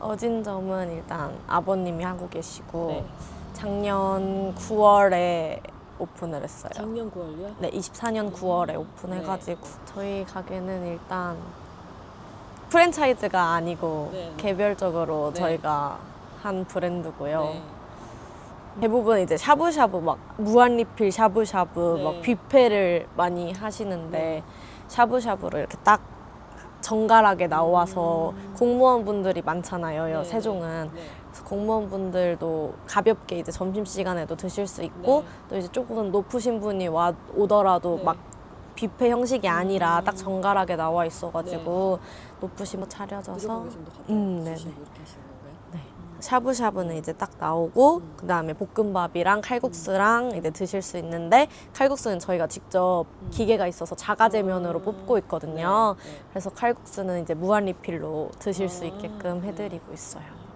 어진 점은 일단 아버님이 하고 계시고 네. 작년 9월에 오픈을 했어요. 작년 9월요? 네, 24년 9월에 오픈해가지고 저희 가게는 일단 프랜차이즈가 아니고 네. 개별적으로 네. 저희가 한 브랜드고요. 네. 대부분 이제 샤브샤브 막 무한 리필 샤브샤브 네. 막 뷔페를 많이 하시는데 샤브샤브를 이렇게 딱 정갈하게 나와서 공무원분들이 많잖아요. 음. 네, 세종은. 네. 그래서 공무원분들도 가볍게 이제 점심 시간에도 드실 수 있고 네. 또 이제 조금 높으신 분이 와 오더라도 네. 막 뷔페 형식이 아니라 음. 딱 정갈하게 나와 있어가지고 높으신 분 차려져서 음, 네네. 샤브샤브는 이제 딱 나오고 음. 그다음에 볶음밥이랑 칼국수랑 이제 드실 수 있는데 칼국수는 저희가 직접 음. 기계가 있어서 자가제면으로 음. 뽑고 있거든요. 네, 네. 그래서 칼국수는 이제 무한 리필로 드실 수 아, 있게끔 네. 해드리고 있어요.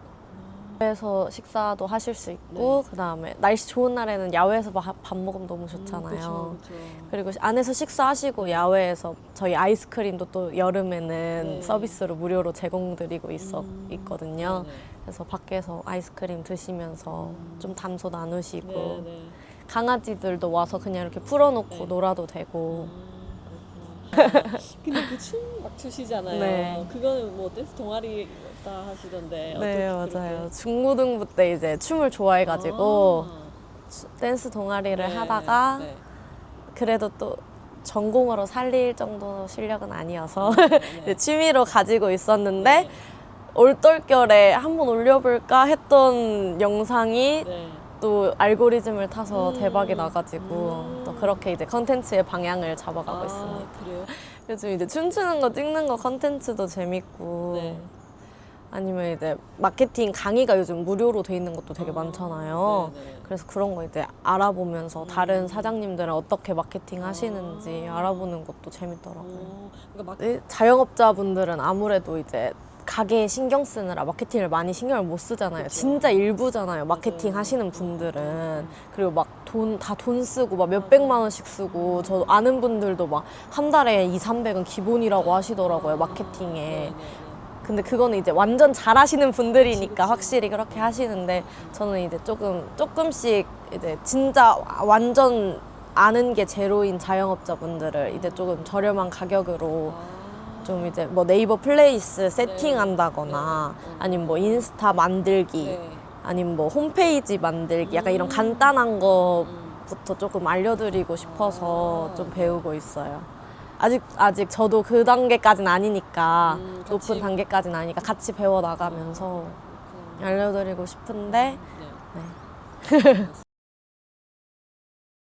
야외에서 식사도 하실 수 있고 그다음에 날씨 좋은 날에는 야외에서 밥, 밥 먹으면 너무 좋잖아요. 음, 그쵸, 그쵸. 그리고 안에서 식사하시고 야외에서 저희 아이스크림도 또 여름에는 네. 서비스로 무료로 제공드리고 있어 음. 있거든요. 네네. 그래서 밖에서 아이스크림 드시면서 좀 담소 나누시고 네, 네. 강아지들도 와서 그냥 이렇게 풀어놓고 네. 놀아도 되고 음. 근데 그춤 막 추시잖아요. 네. 그거는 뭐 댄스 동아리 다 하시던데. 네 어떻게 맞아요. 그렇게- 중고등부 때 이제 춤을 좋아해가지고 수- 댄스 동아리를 네, 하다가 네. 그래도 또 전공으로 살릴 정도 실력은 아니어서 네. 이제 취미로 가지고 있었는데 네. 올떨결에 한번 올려볼까 했던 영상이 네. 또 알고리즘을 타서 음. 대박이 나가지고 음. 또 그렇게 이제 컨텐츠의 방향을 잡아가고 아, 있습니다. 그래요? 요즘 이제 춤추는 거 찍는 거 컨텐츠도 재밌고 네. 아니면 이제 마케팅 강의가 요즘 무료로 돼 있는 것도 되게 아, 많잖아요. 네, 네. 그래서 그런 거 이제 알아보면서 음. 다른 사장님들은 어떻게 마케팅 하시는지 아. 알아보는 것도 재밌더라고요. 어, 그러니까 막 네, 자영업자분들은 아무래도 이제 가게에 신경 쓰느라 마케팅을 많이 신경을 못 쓰잖아요. 그쵸. 진짜 일부잖아요. 마케팅 맞아요. 하시는 분들은. 그리고 막 돈, 다 돈 쓰고 막 몇백만 원씩 쓰고 저 아는 분들도 막 한 달에 2, 300은 기본이라고 하시더라고요. 마케팅에. 네, 네, 네. 근데 그거는 이제 완전 잘하시는 분들이니까 그치, 그치. 확실히 그렇게 하시는데 저는 이제 조금 조금씩 이제 진짜 완전 아는 게 제로인 자영업자분들을 이제 조금 저렴한 가격으로 아. 좀 이제 뭐 네이버 플레이스 세팅한다거나 네. 아니면 뭐 인스타 만들기 네. 아니면 뭐 홈페이지 만들기 약간 이런 음. 간단한 음. 거부터 조금 알려드리고 싶어서 아. 좀 배우고 있어요. 아직 아직 저도 그 단계까지는 아니니까 음, 같이. 높은 단계까지는 아니니까 같이 배워 나가면서 그렇구나. 알려드리고 싶은데 네. 네.